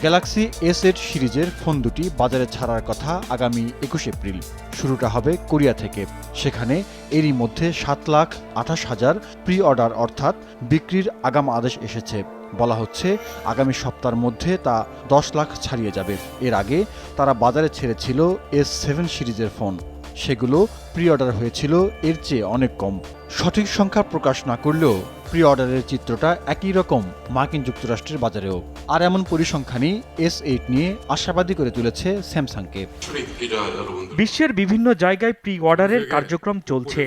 Galaxy S eight সিরিজের phone দুটি বাজারে ছাড়ার কথা আগামী একুশ এপ্রিল। শুরুটা হবে কোরিয়া থেকে। সেখানে এরই মধ্যে সাত লাখ আঠাশ হাজার প্রি অর্ডার অর্থাৎ বিক্রির আগাম আদেশ এসেছে। বলা হচ্ছে, আগামী সপ্তাহের মধ্যে তা দশ লাখ ছাড়িয়ে যাবে। এর আগে তারা বাজারে ছেড়েছিল এস সেভেন সিরিজের ফোন। সেগুলো প্রি অর্ডার হয়েছিল, এর চেয়ে অনেক কম। সঠিক সংখ্যা প্রকাশ না করলেও প্রি অর্ডারের চিত্রটা একই রকম মার্কিন যুক্তরাষ্ট্রের বাজারেও। আর এমন পরিসংখ্যানই এস এইট নিয়ে আশাবাদী করে তুলেছে স্যামসাংকে। বিশ্বের বিভিন্ন জায়গায় প্রি অর্ডারের কার্যক্রম চলছে।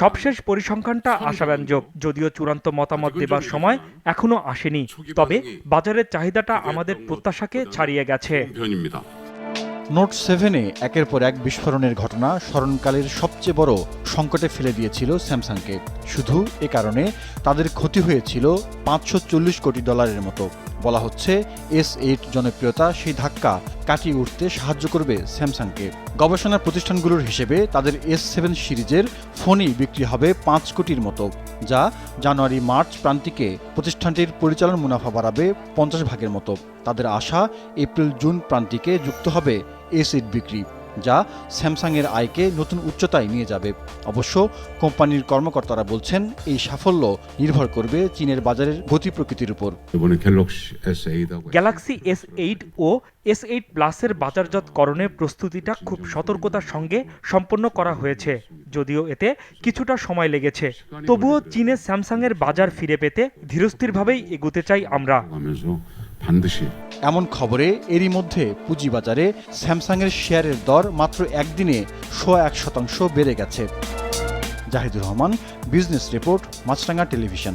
সবশেষ পরিসংখ্যানটা আশাব্যঞ্জক, যদিও চূড়ান্ত মতামত দেবার সময় এখনও আসেনি। তবে বাজারের চাহিদাটা আমাদের প্রত্যাশাকে ছাড়িয়ে গেছে। নোট সেভেনে একের পর এক বিস্ফোরণের ঘটনা স্মরণকালের সবচেয়ে বড় সংকটে ফেলে দিয়েছিল স্যামসাংকে। শুধু এ কারণে তাদের ক্ষতি হয়েছিল পাঁচশো চল্লিশ কোটি ডলারের মতো। বলা হচ্ছে এস এইট জনপ্রিয়তা সেই ধাক্কা কাটিয়ে উঠতে সাহায্য করবে স্যামসাংকে। গবেষণা প্রতিষ্ঠানগুলোর হিসেবে তাদের এস সেভেন সিরিজের ফোনই বিক্রি হবে পাঁচ কোটির মতো, যা জানুয়ারি মার্চ প্রান্তিকে প্রতিষ্ঠানটির পরিচালন মুনাফা বাড়াবে পঞ্চাশ ভাগের মতো। তাদের আশা এপ্রিল জুন প্রান্তিকে যুক্ত হবে এস এইট বিক্রি। যা স্যামসাংয়ের আয়কে নতুন উচ্চতায় নিয়ে যাবে। অবশ্য কোম্পানির কর্মকর্তারা বলছেন এই সাফল্য নির্ভর করবে চীনের বাজারের গতি প্রকৃতির উপর। গ্যালাক্সি এস এইট ও এস এইট প্লাসের বাজারজাতকরণের প্রস্তুতিটা খুব সতর্কতার সঙ্গে সম্পন্ন করা হয়েছে যদিও এতে কিছুটা সময় লেগেছে। তবুও চীনে স্যামসাংয়ের বাজার ফিরে পেতে ধীরস্থিরভাবেই এগুতে চাই আমরা। খানদেশি এমন খবরে এরই মধ্যে পুঁজিবাজারে স্যামসাংয়ের শেয়ারের দর মাত্র একদিনে শো এক শতাংশ বেড়ে গেছে। Jahidur Rahman, business report Maasranga television.